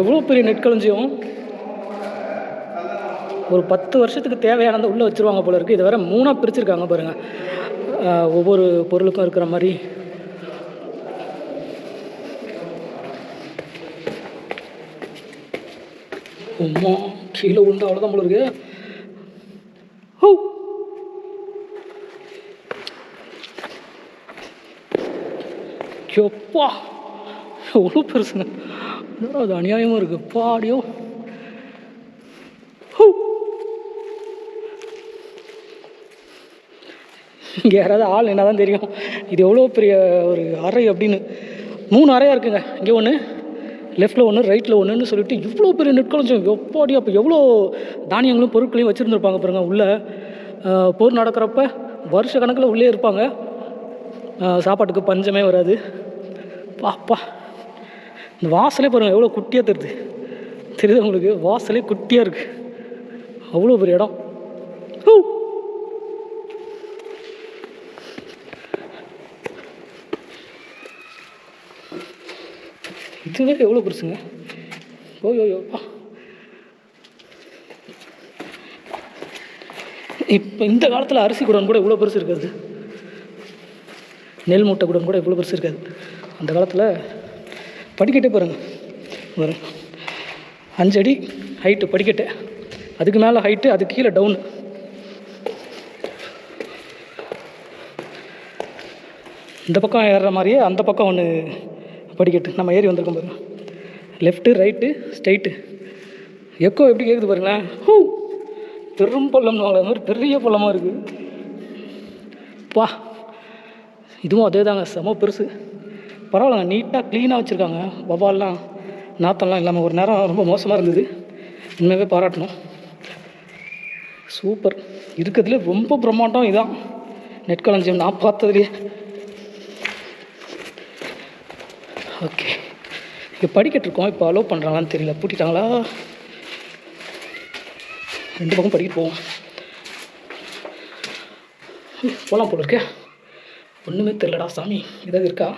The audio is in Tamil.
எவ்வளோ பெரிய நெற்களஞ்சியம்? ஒரு பத்து வருஷத்துக்கு தேவையானதை உள்ளே வச்சுருவாங்க போல இருக்குது இதை வேற மூணாக பிரிச்சுருக்காங்க பாருங்கள் ஒவ்வொரு பொருளுக்கும் இருக்கிற மாதிரி. அம்மா கீழே விழுந்து அவ்வளோதான் போல இருக்கு. ஹோ! எப்பா! எவ்வளோ பெருசுங்க என்னடா அது அநியாயமாக இருக்குது பாடியோ. இங்கே யாராவது ஆள் என்ன தான் தெரியும். இது எவ்வளோ பெரிய ஒரு அறை அப்படின்னு. மூணு அறையாக இருக்குங்க. இங்கே ஒன்று லெஃப்ட்டில் ஒன்று ரைட்டில் ஒன்றுன்னு சொல்லிட்டு இவ்வளோ பெரிய நெற்களஞ்சம் எப்பாடி அப்போ எவ்வளோ தானியங்களும் பொருட்களையும் வச்சுருந்துருப்பாங்க பாருங்க உள்ளே. போர் நடக்கிறப்ப வருஷ கணக்கில் உள்ளே இருப்பாங்க. சாப்பாட்டுக்கு பஞ்சமே வராது. பாப்பா. இந்த வாசலே பாருங்கள் எவ்வளோ குட்டியாக தெரியுது. தெரியுது உங்களுக்கு? வாசலே குட்டியாக இருக்குது அவ்வளோ பெரிய இடம். ஓ இதுவே எவ்வளோ பெருசுங்க? ஓயோ இப்போ இந்த காலத்தில் அரிசி குடன் கூட இவ்வளோ பெருசு இருக்காது. நெல் மூட்டை குடன் கூட இவ்வளோ பெருசு இருக்காது. அந்த காலத்தில் படிக்கட்டே பாருங்கள் அஞ்சு அடி ஹைட்டு படிக்கட்டு. அதுக்கு மேலே ஹைட்டு அதுக்கு கீழே டவுன் இந்த பக்கம் ஏறுற மாதிரியே அந்த பக்கம் ஒன்று படிக்கட்டு. நம்ம ஏறி வந்திருக்கோம் பாருங்க. லெஃப்ட்டு ரைட்டு ஸ்ட்ரைட்டு எக்கோ எப்படி கேட்குது பாருங்களேன். ஹூ! பெரும் பள்ளம்னு வாங்கல அது மாதிரி பெரிய பள்ளமாக இருக்குது பா! இதுவும் அதே தாங்க செம பெருசு. பரவாயில்லங்க நீட்டாக க்ளீனாக வச்சுருக்காங்க. வவால்லாம் நாத்தம்லாம் இல்லாமல் ஒரு நேரம் ரொம்ப மோசமாக இருந்தது. உண்மையாகவே பாராட்டணும். சூப்பர். இருக்கிறதுலே ரொம்ப பிரம்மாண்டம் இதான். நெற்களஞ்சியம் நான் பார்த்ததுலேயே. ஓகே இங்கே படிக்கட்டு இருக்கோம். இப்போ அலோவ் பண்ணுறாங்களான்னு தெரியல. பூட்டிட்டாங்களா? ரெண்டு பக்கம் படிக்கிட்டு போவோம். போகலாம் போல இருக்கே. ஒன்றுமே தெரிலடா சாமி. ஏதாவது இருக்கா?